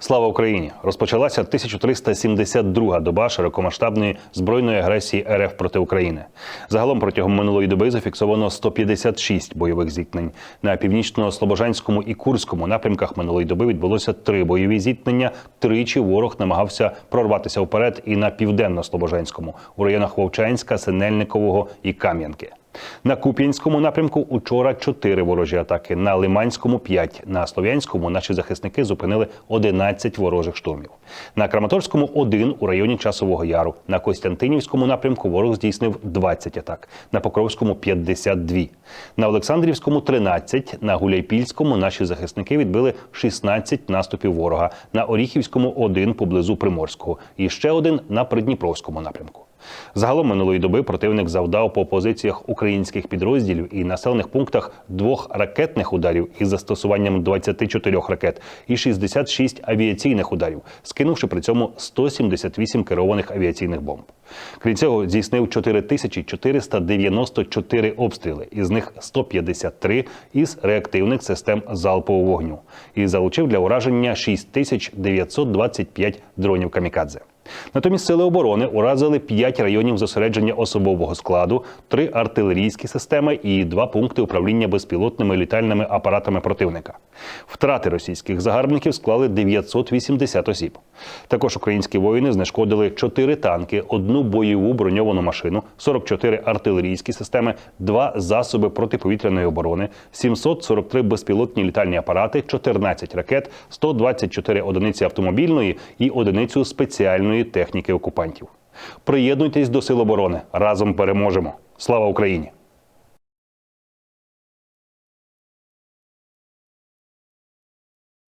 Слава Україні! Розпочалася 1372-га доба широкомасштабної збройної агресії РФ проти України. Загалом протягом минулої доби зафіксовано 156 бойових зіткнень. На північно-слобожанському і Курському напрямках минулої доби відбулося три бойові зіткнення. Тричі ворог намагався прорватися вперед і на південно-слобожанському у районах Вовчанська, Синельникового і Кам'янки. На Куп'янському напрямку учора чотири ворожі атаки. На Лиманському п'ять. На Слов'янському наші захисники зупинили 11 ворожих штурмів. На Краматорському один у районі Часового Яру. На Костянтинівському напрямку ворог здійснив 20 атак. На Покровському 52. На Олександрівському 13. На Гуляйпільському наші захисники відбили 16 наступів ворога. На Оріхівському один поблизу Приморського. І ще один на Придніпровському напрямку. Загалом минулої доби противник завдав по позиціях українських підрозділів і населених пунктах двох ракетних ударів із застосуванням 24 ракет і 66 авіаційних ударів, скинувши при цьому 178 керованих авіаційних бомб. Крім цього, здійснив 4494 обстріли, із них 153 із реактивних систем залпового вогню, і залучив для ураження 6925 дронів камікадзе. Натомість сили оборони уразили 5 районів зосередження особового складу, 3 артилерійські системи і 2 пункти управління безпілотними літальними апаратами противника. Втрати російських загарбників склали 980 осіб. Також українські воїни знешкодили 4 танки, одну бойову броньовану машину, 44 артилерійські системи, 2 засоби протиповітряної оборони, 743 безпілотні літальні апарати, 14 ракет, 124 одиниці автомобільної і одиницю спеціальної техніки окупантів. Приєднуйтесь до Сил оборони. Разом переможемо. Слава Україні!